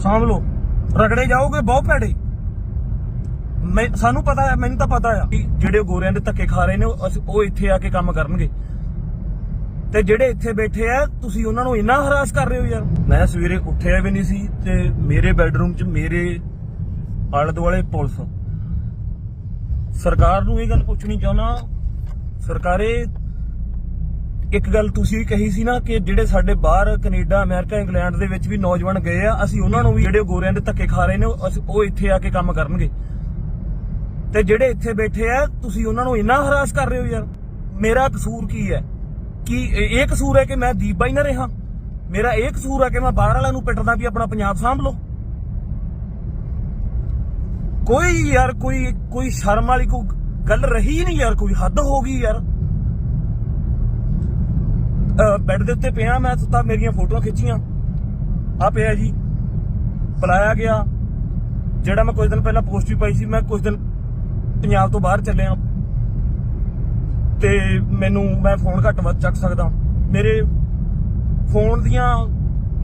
ਸਾਂਭ ਲਓ। ਰਗੜੇ ਜਾਓਗੇ, ਬਹੁਤ ਭੈੜੇ। ਮੈਂ ਸਾਨੂੰ ਪਤਾ ਹੈ, ਮੈਨੂੰ ਤਾਂ ਪਤਾ ਆ ਕਿ ਜਿਹੜੇ ਗੋਰਿਆਂ ਦੇ ਧੱਕੇ ਖਾ ਰਹੇ ਨੇ, ਉਹ ਇੱਥੇ ਆ ਕੇ ਕੰਮ ਕਰਨਗੇ। ਤੇ ਜਿਹੜੇ ਇੱਥੇ ਬੈਠੇ ਆ, ਤੁਸੀਂ ਉਹਨਾਂ ਨੂੰ ਇੰਨਾ ਹਰਾਸ ਕਰ ਰਹੇ ਹੋ ਯਾਰ। ਮੈਂ ਸਵੇਰੇ ਉੱਠਿਆ ਵੀ ਨਹੀਂ ਸੀ ਤੇ ਮੇਰੇ ਬੈੱਡਰੂਮ 'ਚ ਮੇਰੇ ਆਲੇ ਦੁਆਲੇ ਪੁਲਿਸ। ਸਰਕਾਰ ਨੂੰ ਇਹ ਗੱਲ ਪੁੱਛਣੀ ਚਾਹੁੰਦਾ, ਸਰਕਾਰੇ ਇੱਕ ਗੱਲ ਤੁਸੀਂ ਵੀ ਕਹੀ ਸੀ ਨਾ ਕਿ ਜਿਹੜੇ ਸਾਡੇ ਬਾਹਰ ਕੈਨੇਡਾ, ਅਮਰੀਕਾ, ਇੰਗਲੈਂਡ ਦੇ ਵਿੱਚ ਵੀ ਨੌਜਵਾਨ ਗਏ ਆ, ਅਸੀਂ ਉਹਨਾਂ ਨੂੰ ਵੀ ਜਿਹੜੇ ਗੋਰਿਆਂ ਦੇ ਧੱਕੇ ਖਾ ਰਹੇ ਨੇ, ਉਹ ਅਸੀਂ- ਉਹ ਇੱਥੇ ਆ ਕੇ ਕੰਮ ਕਰਨਗੇ। ਤੇ ਜਿਹੜੇ ਇੱਥੇ ਬੈਠੇ ਆ, ਤੁਸੀਂ ਉਹਨਾਂ ਨੂੰ ਇੰਨਾ ਹਰਾਸ ਕਰ ਰਹੇ ਹੋ ਯਾਰ। ਮੇਰਾ ਕਸੂਰ ਕੀ ਹੈ? ਕਿ ਇਹ ਕਸੂਰ ਹੈ ਕਿ ਮੈਂ ਦੀਪ ਬਾਈ ਨਾ ਰਹਾ? ਮੇਰਾ ਇਹ ਕਸੂਰ ਹੈ ਕਿ ਮੈਂ ਬਾਹਰ ਵਾਲਿਆਂ ਨੂੰ ਪਿੱਟਦਾ ਵੀ ਆਪਣਾ ਪੰਜਾਬ ਸਾਂਭ ਲਓ। ਕੋਈ ਯਾਰ, ਕੋਈ ਕੋਈ ਸ਼ਰਮ ਵਾਲੀ ਕੋਈ ਗੱਲ ਰਹੀ ਨਹੀਂ ਯਾਰ, ਕੋਈ ਹੱਦ ਹੋ ਗਈ ਯਾਰ। ਬੈੱਡ ਦੇ ਉੱਤੇ ਪਿਆ, ਮੈਂ ਸੁੱਤਾ, ਮੇਰੀਆਂ ਫੋਟੋਆਂ ਖਿੱਚੀਆਂ। ਆ ਪਿਆ ਜੀ। ਬੁਲਾਇਆ ਗਿਆ। ਜਿਹੜਾ ਮੈਂ ਕੁਝ ਦਿਨ ਪਹਿਲਾਂ ਪੋਸਟ ਵੀ ਪਾਈ ਸੀ, ਮੈਂ ਕੁਝ ਦਿਨ ਪੰਜਾਬ ਤੋਂ ਬਾਹਰ ਚੱਲਿਆ। ਤੇ ਮੈਨੂੰ, ਮੈਂ ਫੋਨ ਘੱਟ ਵੱਧ ਚੱਕ ਸਕਦਾ। ਮੇਰੇ ਫੋਨ ਦੀਆਂ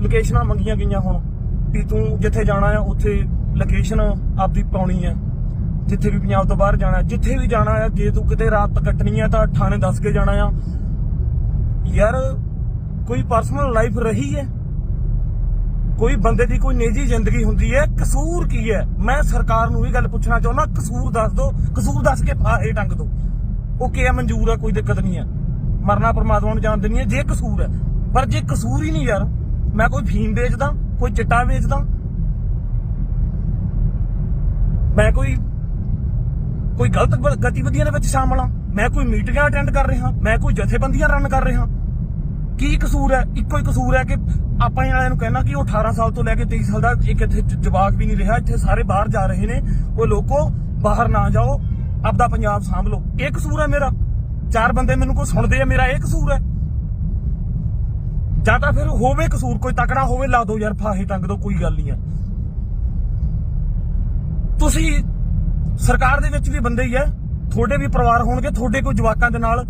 ਲੋਕੇਸ਼ਨਾਂ ਮੰਗੀਆਂ ਗਈਆਂ ਹੁਣ। ਵੀ ਤੂੰ ਜਿੱਥੇ ਜਾਣਾ ਆ, ਉੱਥੇ ਲੋਕੇਸ਼ਨ ਆਪਦੀ ਪਾਉਣੀ ਹੈ ਜਿੱਥੇ ਵੀ ਪੰਜਾਬ ਤੋਂ ਬਾਹਰ ਜਾਣਾ ਜਿੱਥੇ ਵੀ ਜਾਣਾ ਆ, ਜੇ ਤੂੰ ਕਿਤੇ ਰਾਤ ਕੱਟਣੀ ਹੈ ਤਾਂ ਥਾਣੇ ਦੱਸ ਕੇ ਜਾਣਾ ਆ। ਯਾਰ, ਕੋਈ ਪਰਸਨਲ ਲਾਈਫ ਰਹੀ ਹੈ? ਕੋਈ ਬੰਦੇ ਦੀ ਕੋਈ ਨਿੱਜੀ ਜ਼ਿੰਦਗੀ ਹੁੰਦੀ ਹੈ? ਕਸੂਰ ਕੀ ਹੈ? ਮੈਂ ਸਰਕਾਰ ਨੂੰ ਇਹ ਗੱਲ ਪੁੱਛਣਾ ਚਾਹੁੰਦਾ, ਕਸੂਰ ਦੱਸ ਦਿਓ ਕਸੂਰ ਦੱਸ ਕੇ ਫਾਹੇ ਟੰਗ ਦਿਓ ਉਹ ਆ ਮਨਜ਼ੂਰ ਆ, ਕੋਈ ਦਿੱਕਤ ਨਹੀਂ ਹੈ। ਮਰਨਾ ਪਰਮਾਤਮਾ ਨੂੰ ਜਾਣ ਨਹੀਂ ਹੈ, ਜੇ ਕਸੂਰ ਹੈ। ਪਰ ਜੇ ਕਸੂਰ ਹੀ ਨਹੀਂ ਯਾਰ, ਮੈਂ ਕੋਈ ਫੀਮ ਵੇਚਦਾ, ਕੋਈ ਚਿੱਟਾ ਵੇਚਦਾ, ਮੈਂ ਕੋਈ ਕੋਈ ਗਲਤ ਗਤੀਵਿਧੀਆਂ ਦੇ ਵਿੱਚ ਸ਼ਾਮਲ ਹਾਂ। ਮੈਂ ਕੋਈ ਮੀਟਿੰਗਾਂ ਅਟੈਂਡ ਕਰ ਰਿਹਾ, ਮੈਂ ਕੋਈ ਜਥੇਬੰਦੀਆਂ ਰਨ ਕਰ ਰਿਹਾ। ਕੀ ਕਸੂਰ ਹੈ? ਇੱਕੋ ਹੀ ਕਸੂਰ ਹੈ ਕਿ ਆਪਾਂ ਵਾਲਿਆਂ ਨੂੰ ਕਹਿਣਾ ਕਿ ਉਹ 18 ਸਾਲ ਤੋਂ ਲੈ ਕੇ 23 ਸਾਲ ਦਾ ਇੱਕ ਇੱਥੇ ਜਵਾਕ ਵੀ ਨਹੀਂ ਰਿਹਾ, ਇੱਥੇ ਸਾਰੇ ਬਾਹਰ ਜਾ ਰਹੇ ਨੇ। ਉਹ ਲੋਕੋ, ਬਾਹਰ ਨਾ ਜਾਓ, ਆਪਦਾ ਪੰਜਾਬ ਸਾਂਭ ਲਓ ਇਹ ਕਸੂਰ ਹੈ ਮੇਰਾ। ਚਾਰ ਬੰਦੇ ਮੈਨੂੰ ਕੋਈ ਸੁਣਦੇ ਆ, ਮੇਰਾ ਇਹ ਕਸੂਰ ਹੈ। ਜਾਂ ਤਾਂ ਫਿਰ ਹੋਵੇ ਕਸੂਰ, ਕੋਈ ਤਕੜਾ ਹੋਵੇ, ਲਾ ਦੋ ਯਾਰ, ਫਾਹੇ ਟੰਗ ਦਿਓ ਕੋਈ ਗੱਲ ਨਹੀਂ ਹੈ। ਤੁਸੀਂ ਸਰਕਾਰ ਦੇ ਵਿੱਚ ਵੀ ਬੰਦੇ ਹੀ ਐ ਤੁਹਾਡੇ ਵੀ ਪਰਿਵਾਰ ਹੋਣਗੇ, ਤੁਹਾਡੇ ਕੋਈ ਜਵਾਕਾਂ ਦੇ ਨਾਲ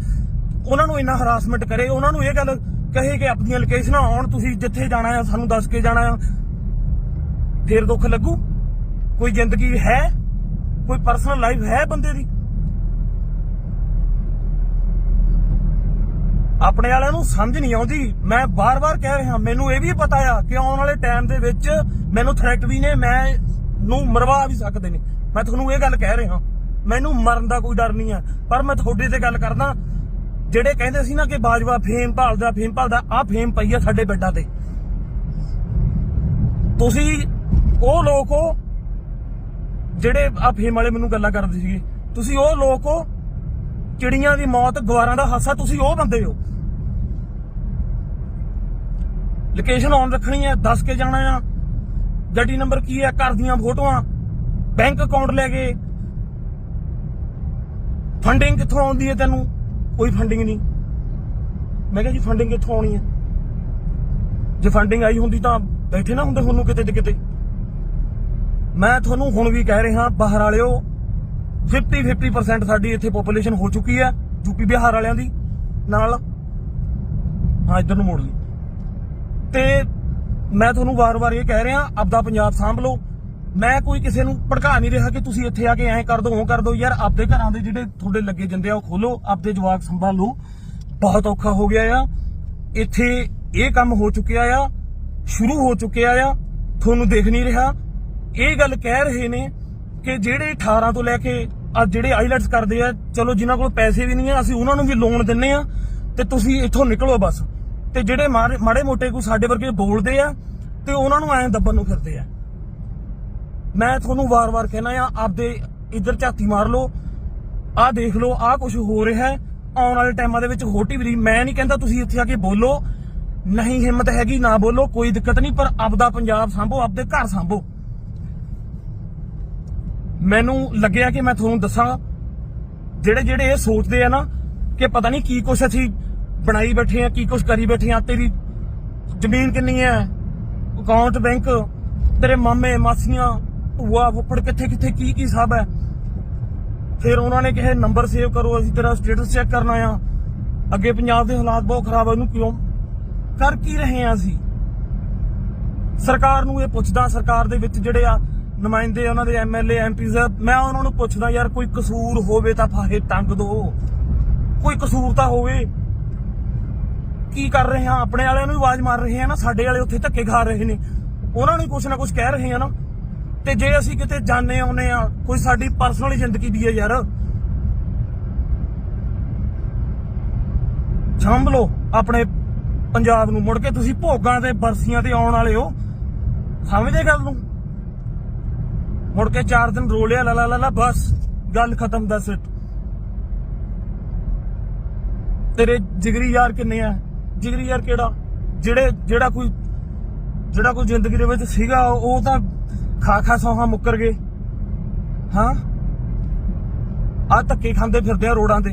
ਉਹਨਾਂ ਨੂੰ ਇੰਨਾ ਹਰਾਸਮੈਂਟ ਕਰੇ, ਉਹਨਾਂ ਨੂੰ ਇਹ ਗੱਲ ਕਹੇ ਕਿ ਆਪਣੀਆਂ ਲੋਕੇਸ਼ਨਾਂ ਆਉਣ, ਤੁਸੀਂ ਜਿੱਥੇ ਜਾਣਾ ਆ, ਸਾਨੂੰ ਦੱਸ ਕੇ ਜਾਣਾ ਆ। ਫੇਰ ਦੁੱਖ ਲੱਗੂ? ਕੋਈ ਜ਼ਿੰਦਗੀ ਹੈ? ਕੋਈ ਪਰਸਨਲ ਲਾਈਫ ਹੈ ਬੰਦੇ ਦੀ? ਆਪਣੇ ਵਾਲਿਆਂ ਨੂੰ ਸਮਝ ਨਹੀਂ ਆਉਂਦੀ। ਮੈਂ ਬਾਰ-ਬਾਰ ਕਹਿ ਰਿਹਾ, ਮੈਨੂੰ ਇਹ ਵੀ ਪਤਾ ਆ ਕਿ ਆਉਣ ਵਾਲੇ ਟਾਈਮ ਦੇ ਵਿੱਚ ਮੈਨੂੰ ਥ੍ਰੈਟ ਵੀ ਨੇ, ਮੈਂ ਨੂੰ ਮਰਵਾ ਵੀ ਸਕਦੇ ਨੇ। ਮੈਂ ਤੁਹਾਨੂੰ ਇਹ ਗੱਲ ਕਹਿ ਰਿਹਾ। ਮੈਨੂੰ ਮਰਨ ਦਾ ਕੋਈ ਡਰ ਨਹੀਂ ਆ। ਪਰ ਮੈਂ ਤੁਹਾਡੇ ਤੇ ਗੱਲ ਕਰਦਾ, ਜਿਹੜੇ ਕਹਿੰਦੇ ਸੀ ਨਾ ਕਿ ਬਾਜਵਾ ਫੇਮ ਭਾਲਦਾ ਫੇਮ ਭਾਲਦਾ ਆ ਫੇਮ ਪਈ ਆ ਸਾਡੇ ਬੈੱਡਾਂ ਤੇ। ਤੁਸੀਂ, ਉਹ ਲੋਕ ਹੋ, ਜਿਹੜੇ ਆ ਫੇਮ ਵਾਲੇ ਮੈਨੂੰ ਗੱਲਾਂ ਕਰਦੇ ਸੀਗੇ। ਤੁਸੀਂ ਉਹ ਲੋਕ ਹੋ, ਚਿੜੀਆਂ ਦੀ ਮੌਤ, ਗਵਾਰਾਂ ਦਾ ਹਾਸਾ, ਤੁਸੀਂ ਉਹ ਬੰਦੇ ਹੋ। ਲੋਕੇਸ਼ਨ ਆਨ ਰੱਖਣੀ ਹੈ ਦੱਸ ਕੇ ਜਾਣਾ ਆ। ਗੱਡੀ ਨੰਬਰ ਕੀ ਹੈ ਘਰ ਦੀਆਂ ਫੋਟੋਆਂ, ਬੈਂਕ ਅਕਾਊਂਟ ਲੈ ਕੇ ਫੰਡਿੰਗ ਕਿੱਥੋਂ ਆਉਂਦੀ ਹੈ ਤੈਨੂੰ? ਕੋਈ ਫੰਡਿੰਗ ਨਹੀਂ। ਮੈਂ ਕਿਹਾ ਜੀ ਫੰਡਿੰਗ ਕਿੱਥੋਂ ਆਉਣੀ ਹੈ? ਜੇ ਫੰਡਿੰਗ ਆਈ ਹੁੰਦੀ ਤਾਂ ਬੈਠੇ ਨਾ ਹੁੰਦੇ ਤੁਹਾਨੂੰ ਕਿਤੇ ਤੇ ਕਿਤੇ। ਮੈਂ ਤੁਹਾਨੂੰ ਹੁਣ ਵੀ ਕਹਿ ਰਿਹਾ, ਬਾਹਰ ਵਾਲਿਓ 50 50% ਸਾਡੀ ਇੱਥੇ ਪੋਪੂਲੇਸ਼ਨ ਹੋ ਚੁੱਕੀ ਹੈ ਯੂਪੀ ਬਿਹਾਰ ਵਾਲਿਆਂ ਦੀ, ਨਾਲ। ਹਾਂ, ਇੱਧਰ ਨੂੰ ਮੋੜ ਲਈ। ਤੇ ਮੈਂ ਤੁਹਾਨੂੰ ਵਾਰ-ਵਾਰ ਇਹ ਕਹਿ ਰਿਹਾ, ਆਪਦਾ ਪੰਜਾਬ ਸਾਂਭ ਲਓ ਮੈਂ ਕੋਈ ਕਿਸੇ ਨੂੰ ਭੜਕਾ ਨਹੀਂ ਰਿਹਾ ਕਿ ਤੁਸੀਂ ਇੱਥੇ ਆ ਕੇ ਐਂ ਕਰ ਦੋ, ਉਹ ਕਰ ਦੋ। ਯਾਰ, ਆਪਦੇ ਘਰਾਂ ਦੇ ਜਿਹੜੇ ਤੁਹਾਡੇ ਲੱਗੇ ਜਾਂਦੇ ਆ, ਉਹ ਖੋਲੋ, ਆਪਦੇ ਜਵਾਕ ਸੰਭਾਲੋ। ਬਹੁਤ ਔਖਾ ਹੋ ਗਿਆ ਆ। ਇੱਥੇ ਇਹ ਕੰਮ ਹੋ ਚੁੱਕਿਆ ਆ, ਸ਼ੁਰੂ ਹੋ ਚੁੱਕਿਆ ਆ, ਤੁਹਾਨੂੰ ਦੇਖ ਨਹੀਂ ਰਿਹਾ। ਇਹ ਗੱਲ ਕਹਿ ਰਹੇ ਨੇ ਕਿ ਜਿਹੜੇ 18 ਤੋਂ ਲੈ ਕੇ ਆ ਜਿਹੜੇ ਆਈਲੈਟਸ ਕਰਦੇ ਆ, ਚਲੋ ਜਿਨ੍ਹਾਂ ਕੋਲ ਪੈਸੇ ਵੀ ਨਹੀਂ ਆ, ਅਸੀਂ ਉਹਨਾਂ ਨੂੰ ਵੀ ਲੋਨ ਦਿੰਨੇ ਆ ਤੇ ਤੁਸੀਂ ਇੱਥੋਂ ਨਿਕਲੋ ਬਸ। ਤੇ ਜਿਹੜੇ ਮਾੜੇ ਮਾੜੇ ਮੋਟੇ ਕੋਈ ਸਾਡੇ ਵਰਗੇ ਬੋਲਦੇ ਆ, ਤੇ ਉਹਨਾਂ ਨੂੰ ਐਂ ਦੱਬਣ ਨੂੰ ਫਿਰਦੇ ਆ। ਮੈਂ ਤੁਹਾਨੂੰ ਵਾਰ-ਵਾਰ ਕਹਿਣਾ ਆ, ਆਪਦੇ ਇੱਧਰ ਝਾਤੀ ਮਾਰ ਲਓ, ਆਹ ਦੇਖ ਲਓ, ਆਹ ਕੁਝ ਹੋ ਰਿਹਾ ਹੈ। ਆਉਣ ਵਾਲੇ ਟਾਈਮਾਂ ਦੇ ਵਿੱਚ ਹੋਟੀ ਵੀ ਮੈਂ ਨਹੀਂ ਕਹਿੰਦਾ ਤੁਸੀਂ ਇੱਥੇ ਆ ਕੇ ਬੋਲੋ। ਨਹੀਂ, ਹਿੰਮਤ ਹੈਗੀ, ਨਾ ਬੋਲੋ, ਕੋਈ ਦਿੱਕਤ ਨਹੀਂ, ਪਰ ਆਪਦਾ ਪੰਜਾਬ ਸੰਭੋ, ਆਪਦੇ ਘਰ ਸੰਭੋ। ਮੈਨੂੰ ਲੱਗਿਆ ਕਿ ਮੈਂ ਤੁਹਾਨੂੰ ਦੱਸਾਂ ਜਿਹੜੇ ਜਿਹੜੇ ਇਹ ਸੋਚਦੇ ਆ ਨਾ, ਕਿ ਪਤਾ ਨਹੀਂ ਕੀ ਕੁਛ ਅਸੀਂ ਬਣਾਈ ਬੈਠੇ ਆ, ਕੀ ਕੁਛ ਕਰੀ ਬੈਠੇ ਆ, ਤੇਰੀ ਜ਼ਮੀਨ ਕਿੰਨੀ ਹੈ? ਅਕਾਊਂਟ ਬੈਂਕ, ਤੇਰੇ ਮਾਮੇ, ਮਾਸੀਆਂ ਭੂਆ, ਫੁੱਫੜ ਕਿੱਥੇ ਕਿੱਥੇ, ਕੀ ਕੀ ਸਭ ਹੈ? ਫਿਰ ਉਹਨਾਂ ਨੇ ਕਿਹਾ, ਨੰਬਰ ਸੇਵ ਕਰੋ, ਅਸੀਂ ਤੇਰਾ ਸਟੇਟਸ ਚੈੱਕ ਕਰਨਾ ਆ ਅੱਗੇ ਪੰਜਾਬ ਦੇ ਹਾਲਾਤ ਬਹੁਤ ਖਰਾਬ ਆ, ਉਹਨੂੰ ਕਿਉਂ? ਕਰ ਕੀ ਰਹੇ ਆ ਅਸੀਂ? ਸਰਕਾਰ ਨੂੰ ਇਹ ਪੁੱਛਦਾ, ਸਰਕਾਰ ਦੇ ਵਿੱਚ ਜਿਹੜੇ ਆ ਨੁਮਾਇੰਦੇ ਉਹਨਾਂ ਦੇ ਐਮਐਲਏ ਐਮਪੀਜ਼ ਮੈਂ ਉਹਨਾਂ ਨੂੰ ਪੁੱਛਦਾ, ਯਾਰ ਕੋਈ ਕਸੂਰ ਹੋਵੇ ਤਾਂ ਫਾਹੇ ਟੰਗ ਦੋ। ਕੋਈ ਕਸੂਰ ਤਾਂ ਹੋਵੇ। ਕੀ ਕਰ ਰਹੇ ਆ ਆਪਣੇ ਵਾਲਿਆਂ ਨੂੰ ਆਵਾਜ਼ ਮਾਰ ਰਹੇ ਆ ਨਾ, ਸਾਡੇ ਵਾਲੇ ਉੱਥੇ ਧੱਕੇ ਖਾ ਰਹੇ ਨੇ। ਉਹਨਾਂ ਨੂੰ ਹੀ ਕੁਛ ਨਾ ਕੁਛ ਕਹਿ ਰਹੇ ਆ ਨਾ। ਤੇ ਜੇ ਅਸੀਂ ਕਿਤੇ ਜਾਣੇ ਆਉਨੇ ਆ, ਕੋਈ ਸਾਡੀ ਪਰਸਨਲ ਜ਼ਿੰਦਗੀ ਦੀ ਹੈ ਯਾਰ। ਸਾਂਭ ਲਓ ਆਪਣੇ ਪੰਜਾਬ ਨੂੰ, ਮੁੜ ਕੇ ਤੁਸੀਂ ਭੋਗਾਂ ਤੇ ਬਰਸੀਆਂ ਤੇ ਆਉਣ ਵਾਲੇ ਹੋ। ਸਮਝਦੇ ਗੱਲ ਨੂੰ? ਮੁੜ ਕੇ 4 ਦਿਨ ਰੋਲਿਆ ਲਾ ਲਾ ਲਾ ਲਾ, ਬਸ, ਗੱਲ ਖਤਮ ਦੱਸ ਇਟ ਤੇਰੇ ਜਿਗਰੀ ਯਾਰ ਕਿੰਨੇ ਆ? ਜਿਗਰੀ ਯਾਰ ਕਿਹੜਾ? ਜਿਹੜੇ, ਜਿਹੜਾ ਕੋਈ ਜਿਹੜਾ ਕੋਈ ਜ਼ਿੰਦਗੀ ਦੇ ਵਿੱਚ ਸੀਗਾ, ਉਹ ਤਾਂ ਖਾ ਖਾ ਸੌਹਾਂ ਮੁੱਕਰ ਗਏ। ਹਾਂ? ਆ ਧੱਕੇ ਖਾਂਦੇ ਫਿਰਦੇ ਆ ਰੋਡਾਂ ਤੇ।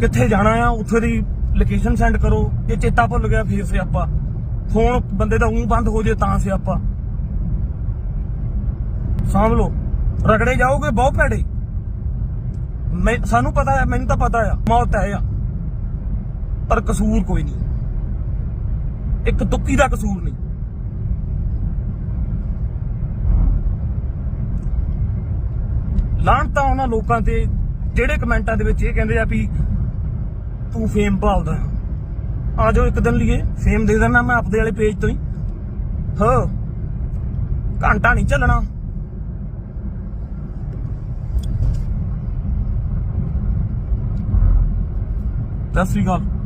ਕਿੱਥੇ ਜਾਣਾ ਆ? ਉੱਥੇ ਦੀ ਲੋਕੇਸ਼ਨ ਸੈਂਡ ਕਰੋ। ਜੇ ਚੇਤਾ ਭੁੱਲ ਗਿਆ ਫੇਰ ਸਿਆਪਾ। ਫੋਨ ਬੰਦੇ ਦਾ ਊਂ ਬੰਦ ਹੋ ਜੇ ਤਾਂ ਸਿਆਪਾ। ਸਾਂਭ ਲਓ। ਰਗੜੇ ਜਾਓਗੇ ਬਹੁਤ ਭੈੜੇ। ਮੈਂ ਸਾਨੂੰ ਪਤਾ ਹੈ ਮੈਨੂੰ ਤਾਂ ਪਤਾ ਆ। ਮੌਤ ਹੈ ਆ। ਪਰ ਕਸੂਰ ਕੋਈ ਨਹੀਂ। ਇੱਕ ਦੁੱਕੀ ਦਾ ਕਸੂਰ ਨਹੀਂ। ਲਾਹਣਤਾ ਉਹਨਾਂ ਲੋਕਾਂ ਤੇ, ਜਿਹੜੇ ਕਮੈਂਟਾਂ ਦੇ ਵਿੱਚ ਇਹ ਕਹਿੰਦੇ ਆ ਵੀ ਤੂੰ ਫੇਮ ਭਾਲਦਾ ਆ ਜਾਓ ਇੱਕ ਦਿਨ ਲਈਏ ਫੇਮ ਦੇ ਦੇਣਾ ਮੈਂ ਆਪਦੇ ਵਾਲੇ ਪੇਜ ਤੋਂ ਹੀ। ਹਾਂ, ਘੰਟਾ ਨਹੀਂ ਚੱਲਣਾ। ਸਤਿ ਸ੍ਰੀ ਅਕਾਲ।